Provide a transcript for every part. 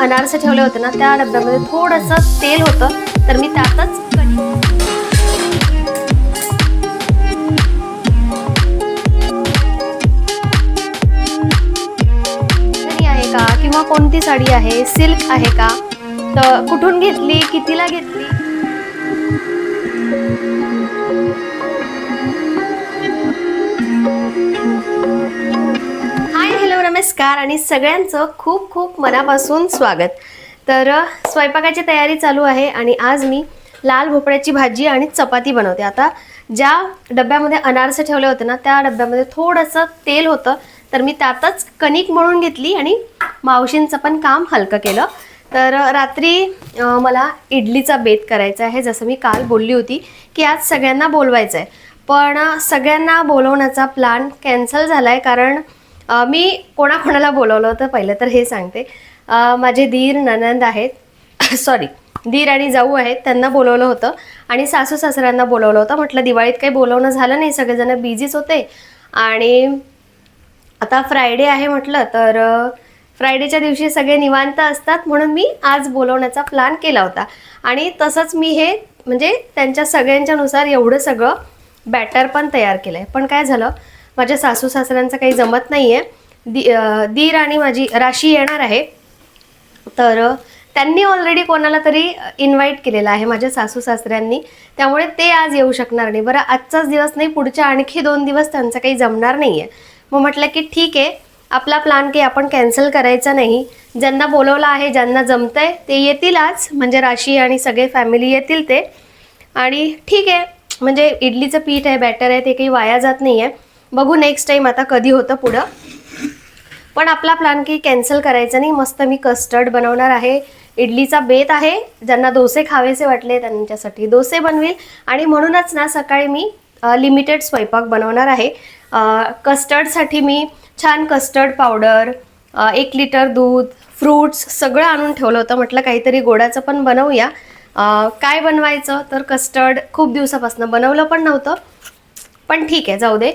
अनारसे ठेवले होते ना त्या डब्यामध्ये थोडंसं तेल होतं तर मी त्यातच आहे का? किंवा कोणती साडी आहे? सिल्क आहे का? तर कुठून घेतली? कितीला घेतली? नमस्कार आणि सगळ्यांचं खूप खूप मनापासून स्वागत. तर स्वयंपाकाची तयारी चालू आहे आणि आज मी लाल भोपळ्याची भाजी आणि चपाती बनवते. आता ज्या डब्यामध्ये अनारसे ठेवले होते ना त्या डब्यामध्ये थोडंसं तेल होतं. तर मी त्यातच कणिक मळून घेतली आणि मावशींचं पण काम हलकं केलं. तर रात्री मला इडलीचा बेत करायचा आहे जसं मी काल बोलली होती की आज सगळ्यांना बोलवायचं आहे पण सगळ्यांना बोलवण्याचा प्लॅन कॅन्सल झाला आहे कारण मी कोणाकोणाला बोलवलं होतं पहिलं तर हे सांगते. माझे धीर ननंद आहेत. सॉरी धीर आणि जाऊ आहेत. त्यांना बोलवलं होतं आणि सासू सासऱ्यांना बोलवलं होतं. म्हटलं दिवाळीत काही बोलवणं झालं नाही. सगळेजण बिझीच होते. आणि आता फ्रायडे आहे म्हटलं तर फ्रायडेच्या दिवशी सगळे निवांत असतात म्हणून मी आज बोलवण्याचा प्लॅन केला होता. आणि तसंच मी हे म्हणजे त्यांच्या सगळ्यांच्यानुसार एवढं सगळं बॅटर पण तयार केलं आहे पण काय झालं? माझ्या सासू सासऱ्यांचं काही जमत नाही आहे दी दीर आणि माझी राशी येणार आहे. तर त्यांनी ऑलरेडी कोणाला तरी इन्व्हाइट केलेलं आहे माझ्या सासू सासऱ्यांनी. त्यामुळे ते आज येऊ शकणार नाही. बरं आजचाच दिवस नाही पुढच्या आणखी दोन दिवस त्यांचं काही जमणार नाही आहे मग म्हटलं की ठीक आहे आपला प्लान काही आपण कॅन्सल करायचा नाही. ज्यांना बोलवलं आहे ज्यांना जमतंय ते येतील आज. म्हणजे राशी आणि सगळे फॅमिली येतील ते. आणि ठीक आहे म्हणजे इडलीचं पीठ आहे बॅटर आहे ते काही वाया जात नाही आहे बघू नेक्स्ट टाईम आता कधी होतं पुढं. पण आपला प्लॅन की कॅन्सल करायचा नाही. मस्त मी कस्टर्ड बनवणार आहे. इडलीचा बेत आहे. ज्यांना डोसे खावेसे वाटले त्यांच्यासाठी डोसे बनवेल. आणि म्हणूनच ना सकाळी मी लिमिटेड स्वयंपाक बनवणार आहे. कस्टर्डसाठी मी छान कस्टर्ड पावडर एक लिटर दूध फ्रूट्स सगळं आणून ठेवलं होतं. म्हटलं काहीतरी गोडाचं पण बनवूया. काय बनवायचं? तर कस्टर्ड खूप दिवसापासून बनवलं पण नव्हतं. पण ठीक आहे जाऊ दे.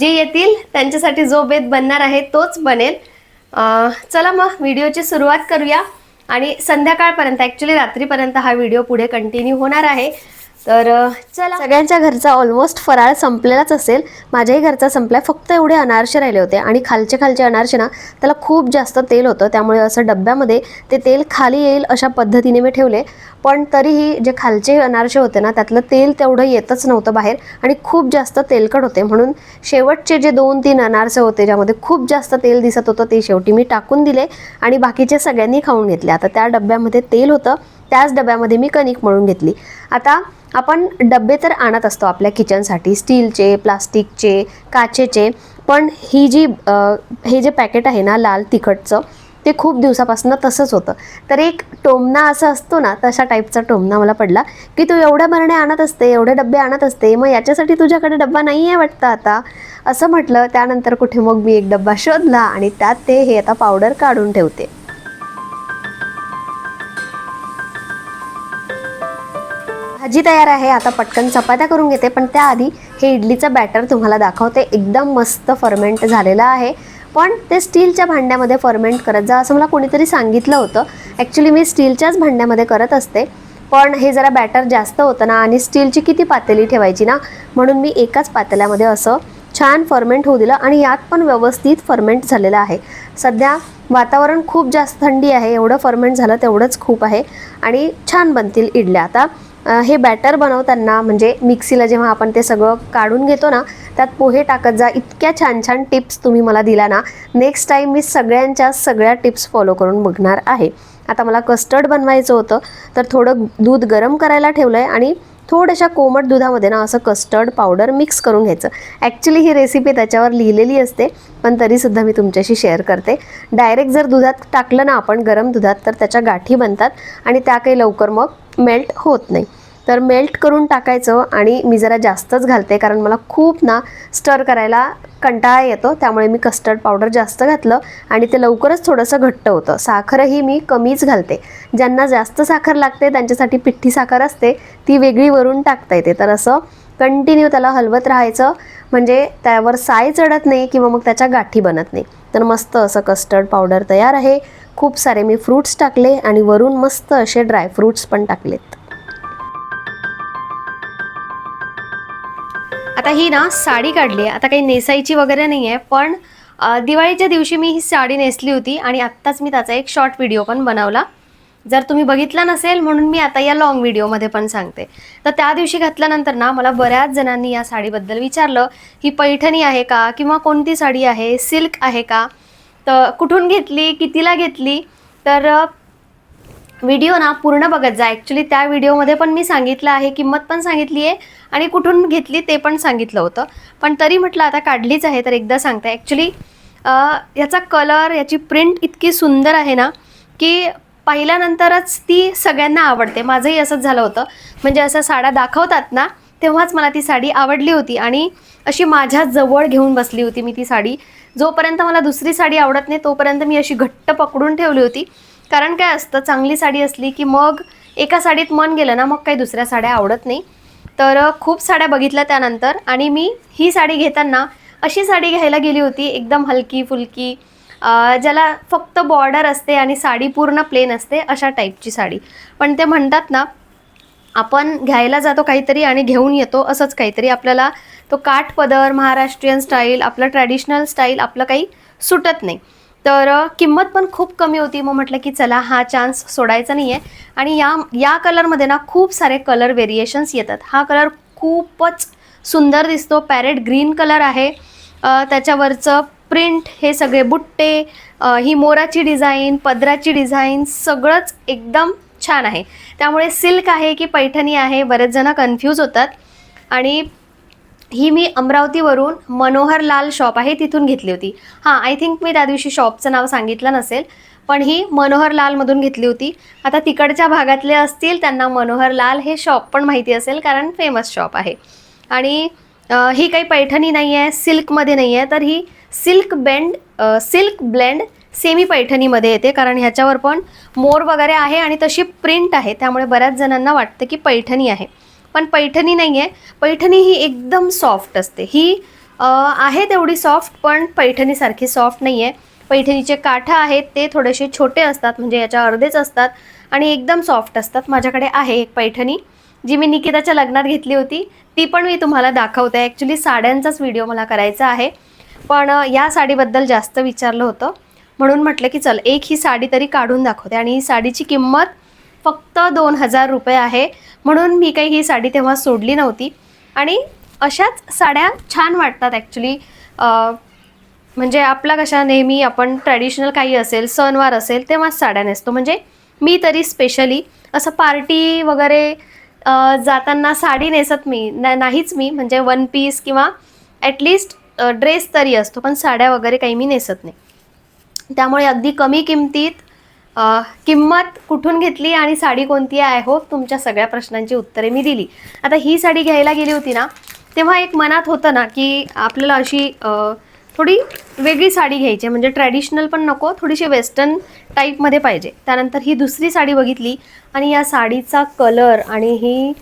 जे येतील त्यांच्यासाठी जो बेत बनणार आहे तोच बनेल. चला मग व्हिडिओची सुरुवात करूया. आणि संध्याकाळपर्यंत ॲक्च्युली रात्रीपर्यंत हा व्हिडिओ पुढे कंटिन्यू होणार आहे. तर चला. सगळ्यांच्या घरचा ऑलमोस्ट फराळ संपलेलाच असेल. माझ्याही घरचा संपलाय. फक्त एवढे अनारसे राहिले होते आणि खालचे खालचे अनारसे ना त्याला खूप जास्त तेल होतं. त्यामुळे असं डब्यामध्ये ते तेल खाली येईल अशा पद्धतीने मी ठेवले. पण तरीही जे खालचे अनारसे होते ना त्यातलं तेल तेवढं येतच नव्हतं बाहेर आणि खूप जास्त तेलकट होते. म्हणून शेवटचे जे दोन तीन अनारसे होते ज्यामध्ये खूप जास्त तेल दिसत होतं ते शेवटी मी टाकून दिले आणि बाकीचे सगळ्यांनी खाऊन घेतले. आता त्या डब्यामध्ये तेल होतं. त्याच डब्यामध्ये मी कणिक मळून घेतली. आता आपण डबे तर आणत असतो आपल्या किचनसाठी स्टीलचे प्लास्टिकचे काचेचे पण ही जी हे जे पॅकेट आहे ना लाल तिखटचं ते खूप दिवसापासून तसंच होतं. तर एक टोमणा असं असतो ना तशा टाईपचा टोमणा मला पडला की तू एवढ्या मरणे आणत असते एवढे डबे आणत असते मग याच्यासाठी तुझ्याकडे डब्बा नाही आहे वाटतं आता? असं म्हटलं त्यानंतर कुठे मग मी एक डब्बा शोधला आणि त्यात ते हे आता पावडर काढून ठेवते. भाजी तयार आहे आता पटकन चपात्या करून घेते पण त्याआधी हे इडलीचं बॅटर तुम्हाला दाखवते. एकदम मस्त फर्मेंट झालेलं आहे. पण ते स्टीलच्या भांड्यामध्ये फर्मेंट करत जा असं मला कोणीतरी सांगितलं होतं. ॲक्च्युली मी स्टीलच्याच भांड्यामध्ये करत असते. पण हे जरा बॅटर जास्त होतं ना आणि स्टीलची किती पातेली ठेवायची ना म्हणून मी एकाच पातेल्यामध्ये असं छान फर्मेंट होऊ दिलं आणि यात पण व्यवस्थित फर्मेंट झालेलं आहे. सध्या वातावरण खूप जास्त थंडी आहे एवढं फर्मेंट झालं तेवढंच खूप आहे आणि छान बनतील इडल्या. आता हे बॅटर बनवताना म्हणजे मिक्सीला जेव्हा आपण ते सगळं काढून घेतो ना त्यात पोहे टाकत जा इतक्या छान छान टिप्स तुम्ही मला दिला ना. नेक्स्ट टाईम मी सगळ्यांच्या सगळ्या टिप्स फॉलो करून बघणार आहे. आता मला कस्टर्ड बनवायचं होतं तर थोडं दूध गरम करायला ठेवलं आहे आणि थोड्याशा कोमट दुधामध्ये ना असं कस्टर्ड पावडर मिक्स करून घ्यायचं. ॲक्च्युली ही रेसिपी त्याच्यावर लिहिलेली असते पण तरीसुद्धा मी तुमच्याशी शेअर करते. डायरेक्ट जर दुधात टाकलं ना आपण गरम दुधात तर त्याच्या गाठी बनतात आणि त्या काही लवकर मग मेल्ट होत नाही. तर मेल्ट करून टाकायचं आणि मी जरा जास्तच घालते कारण मला खूप ना स्टर करायला कंटाळा येतो. त्यामुळे मी कस्टर्ड पावडर जास्त घातलं आणि ते लवकरच थोडंसं घट्ट होतं. साखरही मी कमीच घालते. ज्यांना जास्त साखर लागते त्यांच्यासाठी पिठ्ठी साखर असते ती वेगळी वरून टाकता येते. तर असं कंटिन्यू त्याला हलवत राहायचं. म्हणजे त्यावर साय चढत नाही किंवा मग त्याच्या गाठी बनत नाही. तर मस्त असं कस्टर्ड पावडर तयार आहे. खूप सारे मी फ्रूट्स टाकले आणि वरून मस्त असे ड्रायफ्रूट्स पण टाकलेत. आता ही ना साडी काढली आहे. आता काही नेसायची वगैरे नाही आहे पण दिवाळीच्या दिवशी मी ही साडी नेसली होती आणि आत्ताच मी त्याचा एक शॉर्ट व्हिडिओ पण बनवला. जर तुम्ही बघितला नसेल म्हणून मी आता या लॉंग व्हिडिओमध्ये पण सांगते. तर त्या दिवशी घातल्यानंतर ना मला बऱ्याच जणांनी या साडीबद्दल विचारलं ही पैठणी आहे का किंवा कोणती साडी आहे? सिल्क आहे का? तर कुठून घेतली? कितीला घेतली? तर व्हिडिओ ना पूर्ण बघत जा. ॲक्च्युली त्या व्हिडिओमध्ये पण मी सांगितलं आहे किंमत पण सांगितली आहे आणि कुठून घेतली ते पण सांगितलं होतं. पण तरी म्हटलं आता काढलीच आहे तर एकदा सांगते. ॲक्च्युली याचा कलर याची प्रिंट इतकी सुंदर आहे ना की पाहिल्यानंतरच ती सगळ्यांना आवडते. माझंही असंच झालं होतं. म्हणजे असं साड्या दाखवतात ना तेव्हाच मला ती साडी आवडली होती आणि अशी माझ्या जवळ घेऊन बसली होती मी ती साडी. जोपर्यंत मला दुसरी साडी आवडत नाही तोपर्यंत मी अशी घट्ट पकडून ठेवली होती. कारण काय असतं चांगली साडी असली की मग एका साडीत मन गेलं ना मग काही दुसऱ्या साड्या आवडत नाही. तर खूप साड्या बघितल्या त्यानंतर आणि मी ही साडी घेताना अशी साडी घ्यायला गेली होती एकदम हलकी फुलकी ज्याला फक्त बॉर्डर असते आणि साडी पूर्ण प्लेन असते अशा टाईपची साडी. पण ते म्हणतात ना आपण घ्यायला जातो काहीतरी आणि घेऊन येतो असंच काहीतरी. आपल्याला तो काठ पदर महाराष्ट्रीयन स्टाईल आपलं ट्रॅडिशनल स्टाईल आपलं काही सुटत नाही. तर किंमत पण खूप कमी होती. मग म्हटलं की चला हा चान्स सोडायचा नाही आहे आणि या या कलरमध्ये ना खूप सारे कलर व्हेरिएशन्स येतात. हा कलर खूपच सुंदर दिसतो. पॅरेट ग्रीन कलर आहे. त्याच्यावरचं प्रिंट हे सगळे बुट्टे ही मोराची डिझाईन पदराची डिझाईन सगळंच एकदम छान आहे. त्यामुळे सिल्क आहे की पैठणी आहे बरेच जण कन्फ्यूज होतात. आणि ही मी अमरावतीवरून मनोहर लाल शॉप आहे तिथून घेतली होती. हां आय थिंक मी त्या दिवशी शॉपचं नाव सांगितलं नसेल पण ही मनोहर लालमधून घेतली होती. आता तिकडच्या भागातले असतील त्यांना मनोहर लाल हे शॉप पण माहिती असेल कारण फेमस शॉप आहे. आणि ही काही पैठणी नाही आहे सिल्कमध्ये नाही आहे तर ही silk bend silk blend semi पैठणीमध्ये येते कारण ह्याच्यावर पण मोर वगैरे आहे आणि तशी प्रिंट आहे त्यामुळे बऱ्याच जणांना वाटतं की पैठणी आहे. पण पैठणी नाही आहे पैठणी ही एकदम सॉफ्ट असते. ही आहे तेवढी सॉफ्ट पण पैठणीसारखी सॉफ्ट नाही आहे पैठणीचे काठा आहेत ते थोडेसे छोटे असतात म्हणजे याच्या अर्धेच असतात आणि एकदम सॉफ्ट असतात. माझ्याकडे आहे एक पैठणी जी मी निकिताच्या लग्नात घेतली होती. ती पण मी तुम्हाला दाखवते. ॲक्च्युली साड्यांचाच व्हिडिओ मला करायचा आहे. पण या साडीबद्दल जास्त विचारलं होतं. म्हणून म्हटलं की चल एक ही साडी तरी काढून दाखवते. आणि ही साडीची किंमत फक्त दोन हजार रुपये आहे. म्हणून मी काही ही साडी तेव्हा सोडली नव्हती. आणि अशाच साड्या छान वाटतात ॲक्च्युली म्हणजे आपला कशा नेहमी आपण ट्रॅडिशनल काही असेल सणवार असेल तेव्हाच साड्या नेसतो. म्हणजे मी तरी स्पेशली असं पार्टी वगैरे जाताना साडी नेसत मी ना नाहीच मी. म्हणजे वन पीस किंवा ॲटलिस्ट ड्रेस तरी असतो पण साड्या वगैरे काही मी नेसत नाही. त्यामुळे अगदी कमी किमतीत किंमत कुठून घेतली आणि साडी कोणती आहे हो? तुमच्या सगळ्या प्रश्नांची उत्तरे मी दिली. आता ही साडी घ्यायला गेली होती ना तेव्हा एक मनात होतं ना की आपल्याला अशी थोडी वेगळी साडी घ्यायची आहे. म्हणजे ट्रॅडिशनल पण नको थोडीशी वेस्टर्न टाईपमध्ये पाहिजे. त्यानंतर ही दुसरी साडी बघितली आणि या साडीचा कलर आणि ही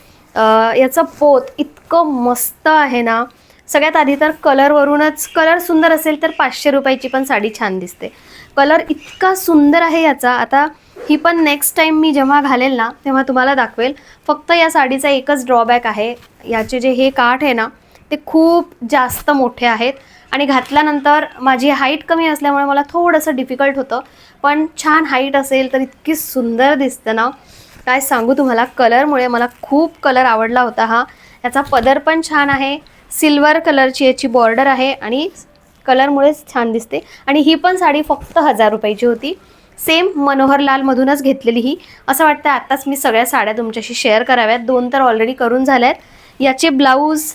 याचं पोत इतकं मस्त आहे ना. सगळ्यात आधी तर कलरवरूनच कलर सुंदर असेल तर पाचशे रुपयाची पण साडी छान दिसते. कलर इतका सुंदर आहे याचा. आता ही पण नेक्स्ट टाईम मी जेव्हा घालेल ना तेव्हा तुम्हाला दाखवेल. फक्त या साडीचा एकच ड्रॉबॅक आहे. याचे जे हे काठ आहे ना ते खूप जास्त मोठे आहेत. आणि घातल्यानंतर माझी हाईट कमी असल्यामुळे मला थोडंसं डिफिकल्ट होतं. पण छान हाईट असेल तर इतकी सुंदर दिसतं ना. काय सांगू तुम्हाला कलरमुळे मला खूप कलर आवडला होता हा. याचा पदर पण छान आहे. सिल्वर कलरची याची बॉर्डर आहे आणि कलरमुळेच छान दिसते. आणि ही पण साडी फक्त हजार रुपयाची होती. सेम मनोहरलालमधूनच घेतलेली ही. असं वाटतं आत्ताच मी सगळ्या साड्या तुमच्याशी शेअर कराव्यात. दोन तर ऑलरेडी करून झाल्यात. याचे ब्लाऊज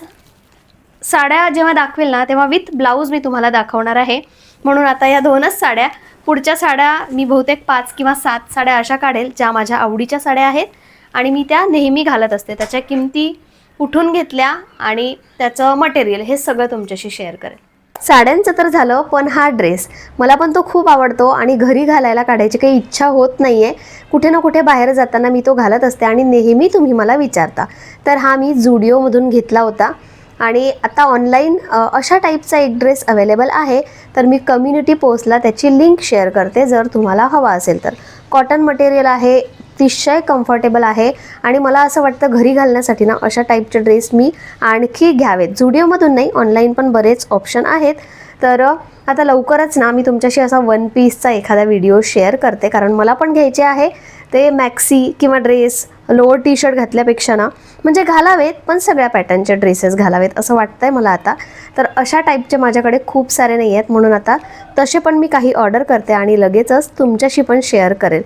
साड्या जेव्हा दाखवेल ना तेव्हा विथ ब्लाऊज मी तुम्हाला दाखवणार आहे. म्हणून आता या दोनच साड्या पुढच्या साड्या मी बहुतेक पाच किंवा सात साड्या अशा काढेल ज्या माझ्या आवडीच्या साड्या आहेत. आणि मी त्या नेहमी घालत असते. त्याच्या किमती उठून घेतल्या आणि त्याचं मटेरियल हे सगळं तुमच्याशी शेअर करेल साड्यांचं तर झालं पण हा ड्रेस मला पण तो खूप आवडतो आणि घरी घालायला काढायची काही इच्छा होत नाही आहे कुठे ना कुठे बाहेर जाताना मी तो घालत असते आणि नेहमी तुम्ही मला विचारता. तर हा मी जुडिओमधून घेतला होता. आणि आता ऑनलाईन अशा टाईपचा एक ड्रेस अवेलेबल आहे. तर मी कम्युनिटी पोस्टला त्याची लिंक शेअर करते जर तुम्हाला हवा असेल तर. कॉटन मटेरियल आहे अतिशय कम्फर्टेबल आहे. आणि मला असं वाटतं घरी घालण्यासाठी ना अशा टाईपचे ड्रेस मी आणखी घ्यावेत. झुडिओमधून नाही ऑनलाईन पण बरेच ऑप्शन आहेत. तर आता लवकरच ना मी तुमच्याशी असा वन पीसचा एखादा व्हिडिओ शेअर करते. कारण मला पण घ्यायचे आहे. ते मॅक्सी किंवा ड्रेस लोअर टी शर्ट घातल्यापेक्षा ना म्हणजे घालावेत पण सगळ्या पॅटर्नचे ड्रेसेस घालावेत असं वाटतं आहे मला आता. तर अशा टाईपचे माझ्याकडे खूप सारे नाही आहेत. म्हणून आता तसे पण मी काही ऑर्डर करते आणि लगेचच तुमच्याशी पण शेअर करेल.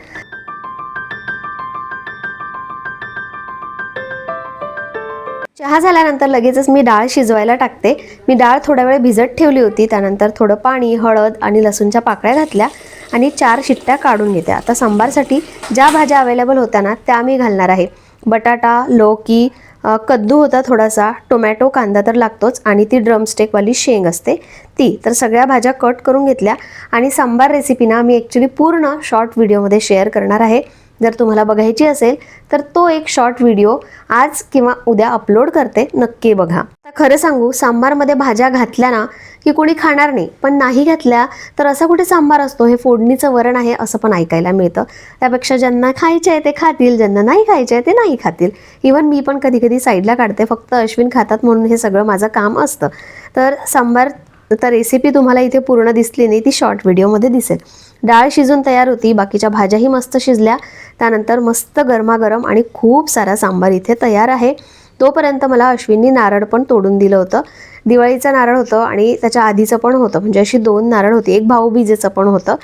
चहा झाल्यानंतर लगेचच मी डाळ शिजवायला टाकते. मी डाळ थोडा वेळ भिजत ठेवली होती. त्यानंतर थोडं पाणी हळद आणि लसूणच्या पाकळ्या घातल्या आणि चार शिट्ट्या काढून घेत्या आता सांबारसाठी ज्या भाज्या अवेलेबल होत्या ना त्या मी घालणार आहे. बटाटा लौकी कद्दू होता थोडासा टोमॅटो कांदा तर लागतोच आणि ती ड्रमस्टेकवाली शेंग असते ती. तर सगळ्या भाज्या कट करून घेतल्या आणि सांबार रेसिपीना मी ॲक्च्युली पूर्ण शॉर्ट व्हिडिओमध्ये शेअर करणार आहे. जर तुम्हाला बघायची असेल तर तो एक शॉर्ट व्हिडिओ आज किंवा उद्या अपलोड करते. नक्की बघा. आता खरं सांगू सांबारमध्ये भाज्या घातल्या ना की कोणी खाणार नाही. पण नाही घातल्या तर असा कुठे सांबार असतो? हे फोडणीचं वरण आहे असं पण ऐकायला मिळतं. त्यापेक्षा ज्यांना खायचे आहे ते खातील ज्यांना नाही खायचे आहे ते नाही खातील. इवन मी पण कधी कधी साईडला काढते. फक्त अश्विन खातात म्हणून हे सगळं माझं काम असतं. तर सांबार तर रेसिपी तुम्हाला इथे पूर्ण दिसली नाही ती शॉर्ट व्हिडिओमध्ये दिसेल. डाळ शिजून तयार होती बाकीच्या भाज्याही मस्त शिजल्या. त्यानंतर मस्त गरमागरम आणि खूप सारा सांबार इथे तयार आहे. तोपर्यंत मला अश्विननी नारळ पण तोडून दिलं होतं. दिवाळीचं नारळ होतं आणि त्याच्या आधीचं पण होतं. म्हणजे अशी दोन नारळ होती. एक भाऊबीजेचं पण होतं.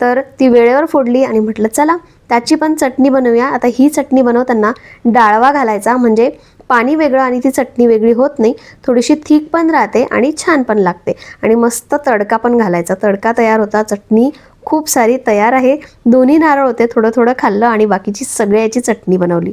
तर ती वेळेवर फोडली आणि म्हटलं चला त्याची पण चटणी बनवूया. आता ही चटणी बनवताना डाळवा घालायचा. म्हणजे पाणी वेगळं आणि ती चटणी वेगळी होत नाही. थोडीशी थिक पण राहते आणि छान पण लागते. आणि मस्त तडका पण घालायचा. तडका तयार होता. चटणी खूप सारी तयार आहे. दोन्ही नारळ होते. थोडं थोडं खाल्लं आणि बाकीची सगळ्याची चटणी बनवली.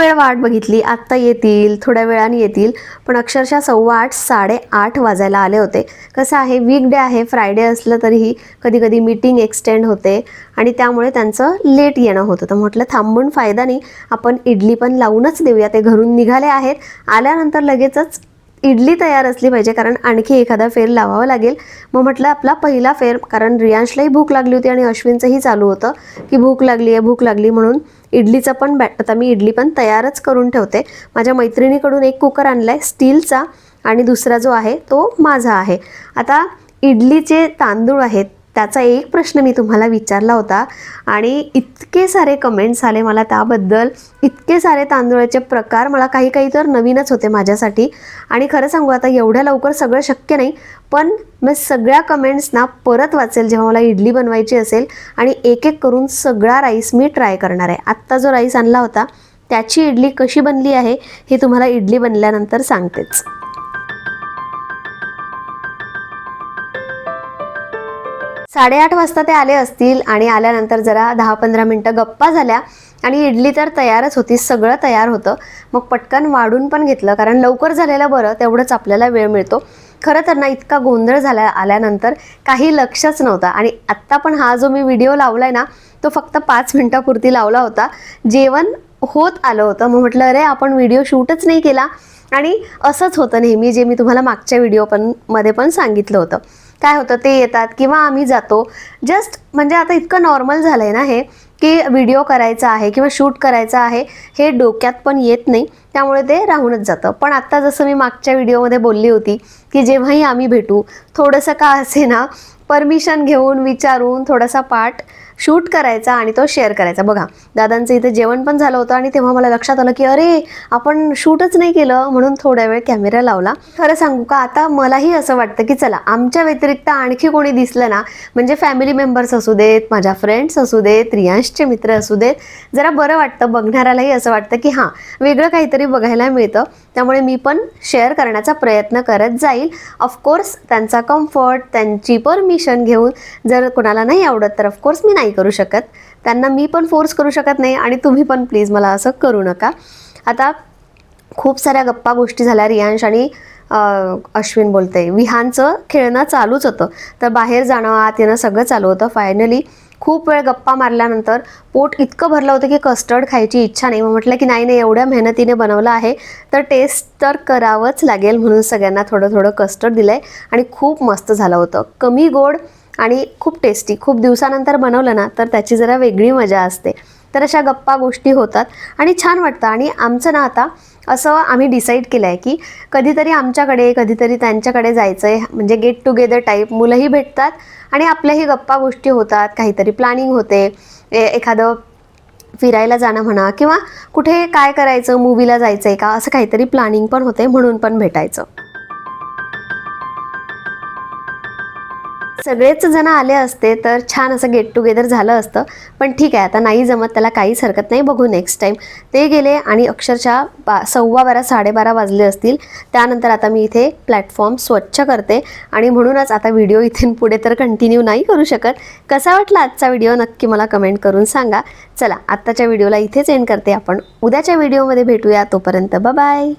वेळ वाट बघितली. आत्ता येतील थोड्या वेळाने येतील पण अक्षरशः सव्वा आठ साडेआठ वाजायला आले होते. कसं आहे वीकडे आहे फ्रायडे असलं तरीही कधी कधी मीटिंग एक्सटेंड होते आणि त्यामुळे त्यांचं लेट येणं होतं. तर म्हटलं थांबून फायदा नाही आपण इडली पण लावूनच देऊया. ते घरून निघाले आहेत. आल्यानंतर लगेचच इडली तयार असली पाहिजे कारण आणखी एखादा फेर लावावा लागेल. मग म्हटलं आपला पहिला फेर कारण रियांशलाही भूक लागली होती आणि अश्विनचंही चालू होतं की भूक लागली आहे भूक लागली म्हणून इडलीचं पण बॅट आता मी इडली पण तयारच करून ठेवते. माझ्या मैत्रिणीकडून एक कुकर आणला आहे स्टीलचा. आणि दुसरा जो आहे तो माझा आहे. आता इडलीचे तांदूळ आहेत त्याचा एक प्रश्न मी तुम्हाला विचारला होता. आणि इतके सारे कमेंट्स आले मला त्याबद्दल. इतके सारे तांदूळाचे प्रकार मला काही काही तर नवीनच होते माझ्यासाठी. आणि खरं सांगू आता एवढ्या लवकर सगळं शक्य नाही पण मी सगळ्या कमेंट्सना परत वाचेल जेव्हा मला इडली बनवायची असेल. आणि एक एक करून सगळा राईस मी ट्राय करणार आहे. आत्ता जो राईस आणला होता त्याची इडली कशी बनली आहे हे तुम्हाला इडली बनल्यानंतर सांगतेच. साडेआठ वाजता ते आले असतील आणि आल्यानंतर जरा दहा पंधरा मिनटं गप्पा झाल्या आणि इडली तर तयारच होती सगळं तयार होतं. मग पटकन वाढून पण घेतलं कारण लवकर झालेलं बरं तेवढंच आपल्याला वेळ मिळतो. खरं तर ना इतका गोंधळ झाला आल्यानंतर काही लक्षच नव्हतं. आणि आत्ता पण हा जो मी व्हिडिओ लावलाय ना तो फक्त पाच मिनटापुरती लावला होता. जेवण होत आलं होतं. मग म्हटलं अरे आपण व्हिडिओ शूटच नाही केला. आणि असंच होतं नेहमी जे मी तुम्हाला मागच्या व्हिडिओ पण मध्ये पण सांगितलं होतं. काय होतं ते येतात किंवा आम्ही जातो. जस्ट म्हणजे आता इतकं नॉर्मल झालं आहे ना हे की व्हिडिओ करायचा आहे किंवा शूट करायचा आहे हे डोक्यात पण येत नाही. त्यामुळे ते राहूनच जातं. पण आत्ता जसं मी मागच्या व्हिडिओमध्ये बोलली होती की जेव्हाही आम्ही भेटू थोडंसं का असे ना परमिशन घेऊन विचारून थोडासा पाठ शूट करायचा आणि तो शेअर करायचा. बघा दादांचं इथे जेवण पण झालं होतं आणि तेव्हा मला लक्षात आलं की अरे आपण शूटच नाही केलं. म्हणून थोड्या वेळ कॅमेरा लावला. खरं सांगू का आता मलाही असं वाटतं की चला आमच्या व्यतिरिक्त आणखी कोणी दिसलं ना म्हणजे फॅमिली मेंबर्स असू देत माझ्या फ्रेंड्स असू देत रियांशचे मित्र असू देत जरा बरं वाटतं बघणाऱ्यालाही असं वाटतं की हां वेगळं काहीतरी बघायला मिळतं. त्यामुळे मी पण शेअर करण्याचा प्रयत्न करत जाईल. ऑफकोर्स त्यांचा कम्फर्ट त्यांची परमिशन घेऊन जर कोणाला नाही आवडत तर ऑफकोर्स मी नाही करू शकत. त्यांना मी पण फोर्स करू शकत नाही आणि तुम्ही पण प्लीज मला असं करू नका. आता खूप साऱ्या गप्पा गोष्टी झाल्या रियांश आणि अश्विन बोलते विहानचं खेळणं चालूच होतं. तर बाहेर जाणं आत येणं सगळं चालू होतं. फायनली खूप वेळ गप्पा मारल्यानंतर पोट इतकं भरलं होतं की कस्टर्ड खायची इच्छा नाही. मग म्हटलं की नाही नाही एवढ्या मेहनतीने बनवलं आहे तर टेस्ट तर करावंच लागेल म्हणून सगळ्यांना थोडं थोडं कस्टर्ड दिलं आहे आणि खूप मस्त झालं होतं. कमी गोड आणि खूप टेस्टी खूप दिवसानंतर बनवलं ना तर त्याची जरा वेगळी मजा असते. तर अशा गप्पा गोष्टी होतात आणि छान वाटतं. आणि आमचं ना आता असं आम्ही डिसाईड केलं आहे की कधीतरी आमच्याकडे कधीतरी त्यांच्याकडे जायचं आहे म्हणजे गेट टुगेदर टाईप मुलंही भेटतात आणि आपल्याही गप्पा गोष्टी होतात. काहीतरी प्लॅनिंग होते. ए- एखादं फिरायला जाणं म्हणा किंवा कुठे काय करायचं मूवीला जायचं आहे का? असं काहीतरी प्लॅनिंग पण होते म्हणून पण भेटायचं. सगळेच जण आले असते तर छान असं गेट टुगेदर झालं असतं. पण ठीक आहे आता नाही जमत त्याला काहीच हरकत नाही. बघू नेक्स्ट टाईम ते गेले आणि अक्षरशः बा सव्वा बारा साडेबारा वाजले असतील. त्यानंतर आता मी इथे प्लॅटफॉर्म स्वच्छ करते आणि म्हणूनच आता व्हिडिओ इथून पुढे तर कंटिन्यू नाही करू शकत. कसा वाटला आजचा व्हिडिओ नक्की मला कमेंट करून सांगा. चला आत्ताच्या व्हिडिओला इथेच एंड करते आपण. उद्याच्या व्हिडिओमध्ये भेटूया. तोपर्यंत बाय